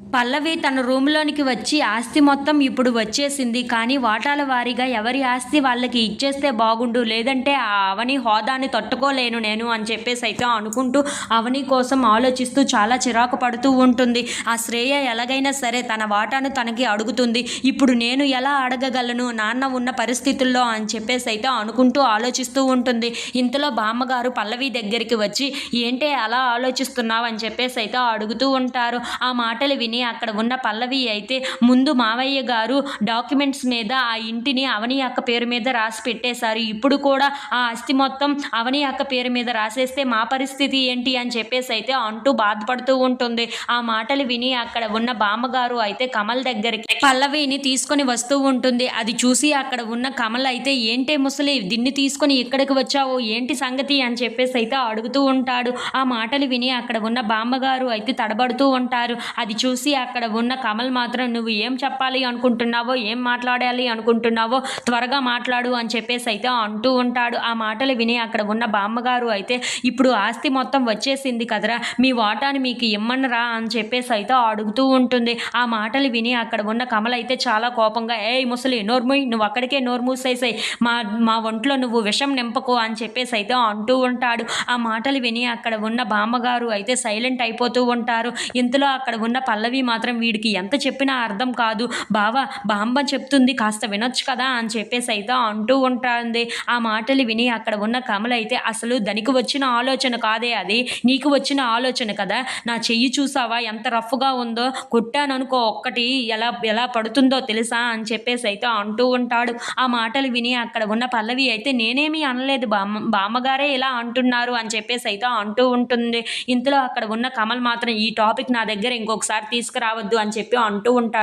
పల్లవి తన రూమ్లోనికి వచ్చి ఆస్తి మొత్తం ఇప్పుడు వచ్చేసింది. కానీ వాటాల వారీగా ఎవరి ఆస్తి వాళ్ళకి ఇచ్చేస్తే బాగుండు. లేదంటే ఆ అవని హోదాని తట్టుకోలేను నేను అని చెప్పేసి అయితే అనుకుంటూ అవని కోసం ఆలోచిస్తూ చాలా చిరాకు పడుతూ ఉంటుంది. ఆ శ్రేయ ఎలాగైనా సరే తన వాటాను తనకి అడుగుతుంది. ఇప్పుడు నేను ఎలా అడగగలను? నాన్న ఉన్న పరిస్థితుల్లో అని చెప్పేసి అయితే అనుకుంటూ ఆలోచిస్తూ ఉంటుంది. ఇంతలో బామ్మగారు పల్లవి దగ్గరికి వచ్చి ఏంటే అలా ఆలోచిస్తున్నావు అని చెప్పేసి అయితే అడుగుతూ ఉంటారు. ఆ మాటలు విని అక్కడ ఉన్న పల్లవి అయితే ముందు మావయ్య గారు డాక్యుమెంట్స్ మీద ఆ ఇంటిని అవని అక్క పేరు మీద రాసి పెట్టేశారు. ఇప్పుడు కూడా ఆ ఆస్తి మొత్తం అవని అక్క పేరు మీద రాసేస్తే మా పరిస్థితి ఏంటి అని చెప్పేసి అయితే అంటూ బాధపడుతూ ఉంటుంది. ఆ మాటలు విని అక్కడ ఉన్న బామ్మగారు అయితే కమల్ దగ్గరికి పల్లవిని తీసుకొని వస్తూ ఉంటుంది. అది చూసి అక్కడ ఉన్న కమల్ అయితే ఏంటే ముసలి దీన్ని తీసుకొని ఇక్కడికి వచ్చావు? ఏంటి సంగతి? అని చెప్పేసి అయితే అడుగుతూ ఉంటాడు. ఆ మాటలు విని అక్కడ ఉన్న బామ్మగారు అయితే తడబడుతూ ఉంటారు. అది చూసి చూసి అక్కడ ఉన్న కమల్ మాత్రం నువ్వు ఏం చెప్పాలి అనుకుంటున్నావో ఏం మాట్లాడాలి అనుకుంటున్నావో త్వరగా మాట్లాడు అని చెప్పేసి అయితే అంటూ ఉంటాడు. ఆ మాటలు విని అక్కడ ఉన్న బామ్మగారు అయితే ఇప్పుడు ఆస్తి మొత్తం వచ్చేసింది కదరా మీ వాటాని మీకు ఇమ్మనరా అని చెప్పేసి అయితే అడుగుతూ ఉంటుంది. ఆ మాటలు విని అక్కడ ఉన్న కమల్ అయితే చాలా కోపంగా ఏ ముసలి నోర్ముయ్ నువ్వు అక్కడికే నోరు మూసేసాయి. మా మా ఒంట్లో నువ్వు విషం నింపకు అని చెప్పేసి అయితే అంటూ ఉంటాడు. ఆ మాటలు విని అక్కడ ఉన్న బామ్మగారు అయితే సైలెంట్ అయిపోతూ ఉంటారు. ఇంతలో అక్కడ ఉన్న పల్లవి మాత్రం వీడికి ఎంత చెప్పినా అర్థం కాదు. బావా బాంబ చెప్తుంది కాస్త వినొచ్చు కదా అని చెప్పేసి అయితే అంటూ ఉంటుంది. ఆ మాటలు విని అక్కడ ఉన్న కమల అయితే అసలు దానికి వచ్చిన ఆలోచన కాదే అది. నీకు వచ్చిన ఆలోచన కదా. నా చెయ్యి చూసావా? ఎంత రఫ్గా ఉందో. కొట్టాననుకో ఒక్కటి ఎలా ఎలా పడుతుందో తెలుసా అని చెప్పేసి అయితే అంటూ ఉంటాడు. ఆ మాటలు విని అక్కడ ఉన్న పల్లవి అయితే నేనేమీ అనలేదు. బామ్మ బామ్మగారే ఇలా అంటున్నారు అని చెప్పేసి అయితే అంటూ ఉంటుంది. ఇంతలో అక్కడ ఉన్న కమల్ మాత్రం ఈ టాపిక్ నా దగ్గర ఇంకొకసారి తీసుకురావద్దు అని చెప్పి అంటూ ఉంటాడు.